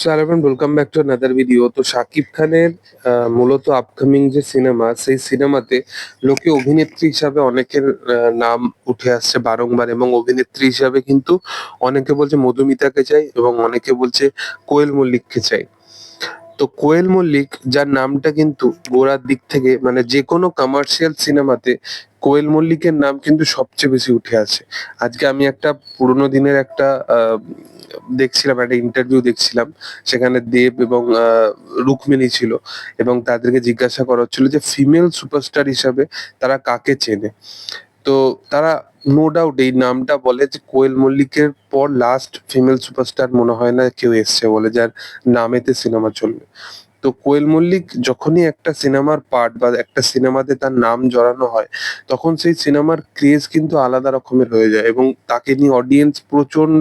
So everyone welcome back to another video তো শাকিব খানের মূলত আপকামিং যে সিনেমা সেই সিনেমাতে লোকে অভিনেত্রী হিসাবে অনেকের নাম উঠে আসছে বারংবার এবং অভিনেত্রী হিসাবে কিন্তু অনেকে বলছে মধুমিতাকে চাই এবং অনেকে বলছে কোয়েল মল্লিককে চাই। তো কোয়েল মল্লিক যার নামটা কিন্তু গোড়ার দিক থেকে মানে যে কোনো কমার্শিয়াল সিনেমাতে কোয়েল মল্লিকের নাম কিন্তু সবচেয়ে বেশি উঠে আছে আজকে আমি একটা পুরোনো দিনের একটা দেখছিলাম একটা ইন্টারভিউ দেখছিলাম সেখানে দেব এবং আহ, রুক্মিণী ছিল এবং তাদেরকে জিজ্ঞাসা করা হচ্ছিল যে ফিমেল সুপারস্টার হিসাবে তারা কাকে চেনে? তো তারা নো ডাউট এই নামটা বলে যে কোয়েল মল্লিকের পর লাস্ট ফিমেল সুপারস্টার মনে হয় না কেউ এসছে বলে, যার নামেতে সিনেমা চলবে। তো কোয়েল মল্লিক যখনই একটা সিনেমার পার্ট বা একটা সিনেমাতে তার নাম জড়ানো হয়, তখন সেই সিনেমার ক্রেজ কিন্তু আলাদা রকমের হয়ে যায় এবং তাকে নিয়ে অডিয়েন্স প্রচণ্ড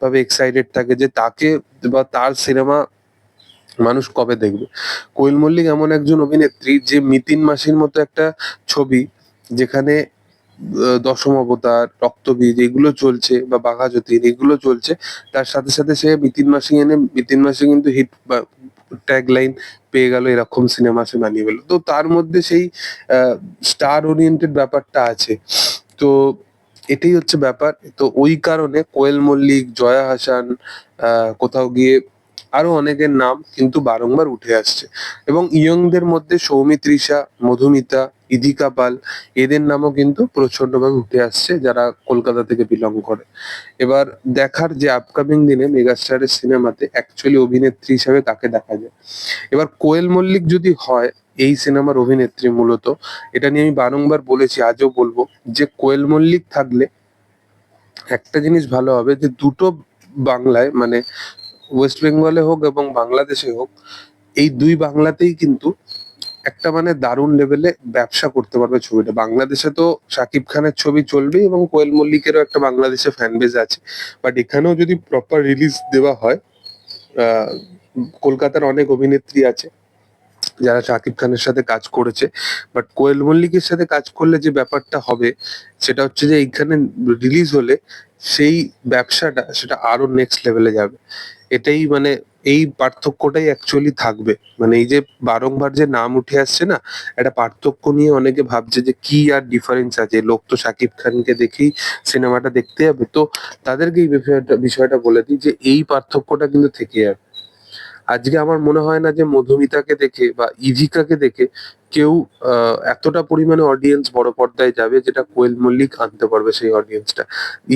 ভাবে এক্সাইটেড থাকে যে তাকে বা তার সিনেমা মানুষ কবে দেখবে। কোয়েল মল্লিক এমন একজন অভিনেত্রী যে মিতিন মাসির মতো একটা ছবি যেখানে দশম অবতার, রক্তবীজ, এগুলো চলছে বা বাঘা যতীন এগুলো চলছে। তার সাথে সাথে সে মিতিন মাসি এনে, মিতিন মাসি কিন্তু হিট বা ট্যাগ লাইন পেয়ে গেল, এরকম সিনেমা সে বানিয়ে ফেলল। তো তার মধ্যে সেই স্টার ওরিয়েন্টেড ব্যাপারটা আছে। তো এটাই হচ্ছে ব্যাপার। তো ওই কারণে কোয়েল মল্লিক জয়া হাসান কোথাও গিয়ে আরও অনেকের নাম কিন্তু বারংবার উঠে আসছে। এবং ইয়ংদের মধ্যে সৌমিত্রিষা মধুমিতা, ইদিকা পাল, এদের নামও কিন্তু প্রচন্ডভাবে উঠে আসছে, যারা কলকাতা থেকে বিলং করে। এবার দেখার যে আপকামিং দিনে মেগাস্টারের সিনেমাতে অ্যাকচুয়ালি অভিনেত্রী হিসাবে কাকে দেখা যায়? এবার কোয়েল মল্লিক যদি হয়, এই সিনেমার অভিনেত্রী মূলত, এটা নিয়ে আমি বারংবার বলেছি, আজও বলব, যে কোয়েল মল্লিক থাকলে একটা জিনিস ভালো হবে যে দুটো বাংলায় মানে ওয়েস্ট বেঙ্গলে হোক এবং বাংলাদেশে হোক, এই দুই বাংলাতেই কিন্তু একটা মানে দারুণ লেভেলে ব্যবসা করতে পারবে ছবিটা। বাংলাদেশে তো শাকিব খানের ছবি চলবে এবং কোয়েল মল্লিকেরও একটা বাংলাদেশে ফ্যান বেজ আছে। বাট এখানেও যদি প্রপার রিলিজ দেওয়া হয় কলকাতার অনেক অভিনেত্রী আছে যারা শাকিব খানের সাথে কাজ করেছে। বাট কোয়েল মল্লিকের সাথে কাজ করলে যে ব্যাপারটা হবে, সেটা হচ্ছে যে এইখানে রিলিজ হলে সেই ব্যবসাটা সেটা আরও নেক্সট লেভেলে যাবে। এটাই মানে এই পার্থক্যটাই অ্যাকচুয়ালি থাকবে। মানে এই যে বারংবার যে নাম উঠে আসছে না, একটা পার্থক্য নিয়ে অনেকে ভাবছে যে কি আর ডিফারেন্স আছে? লোক তো শাকিব খানকে দেখেই সিনেমাটা দেখতে যাবে। তো তাদেরকে এই বিষয়টা বিষয়টা বলে দিই যে এই পার্থক্যটা কিন্তু থেকে যাবে। আজকে আমার মনে হয় না যে মধুমিতাকে দেখে বা ইজিকাকে দেখে কেউ এতটা পরিমাণে অডিয়েন্স বড় পর্দায় যাবে যেটা কোয়েল মল্লিক আনতে পারবে সেই অডিয়েন্সটা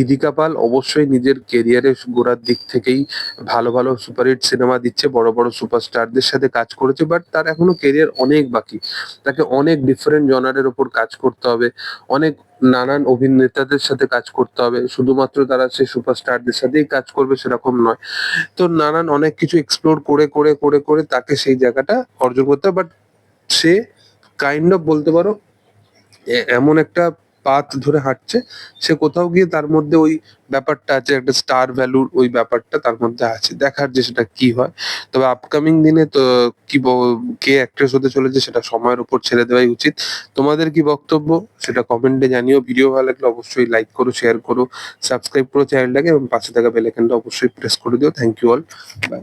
ইদিকা পাল অবশ্যই নিজের কেরিয়ারের গোড়ার দিক থেকেই ভালো ভালো সুপারহিট সিনেমা দিচ্ছে, বড় বড় সুপারস্টারদের সাথে কাজ করেছে বাট তার এখনও কেরিয়ার অনেক বাকি। তাকে অনেক ডিফারেন্ট জনারের ওপর কাজ করতে হবে, অনেক নানান অভিনেতাদের সাথে কাজ করতে হবে, শুধুমাত্র তারা সেই সুপারস্টারদের সাথেই কাজ করবে সেরকম নয়। তো নানান অনেক কিছু এক্সপ্লোর করে করে করে করে তাকে সেই জায়গাটা অর্জন করতে হবে বাট সে কাইন্ড অফ বলতে পারো এমন একটা পাথ ধরে হাঁটছে, সে কোথাও গিয়ে তার মধ্যে ওই ব্যাপারটা আছে, একটা স্টার ভ্যালুর ওই ব্যাপারটা তার মধ্যে আছে, দেখার যে সেটা কি হয়। তবে আপকামিং দিনে তো কি কে অ্যাক্ট্রেস হতে চলেছে সেটা সময়ের উপর ছেড়ে দেওয়াই উচিত। তোমাদের কি বক্তব্য? সেটা কমেন্টে জানিও। ভিডিও ভালো লাগলে অবশ্যই লাইক করো শেয়ার করো সাবস্ক্রাইব করো চ্যানেলটাকে এবং পাশে থাকা বেল আইকনটা অবশ্যই প্রেস করে দিও। Thank you all by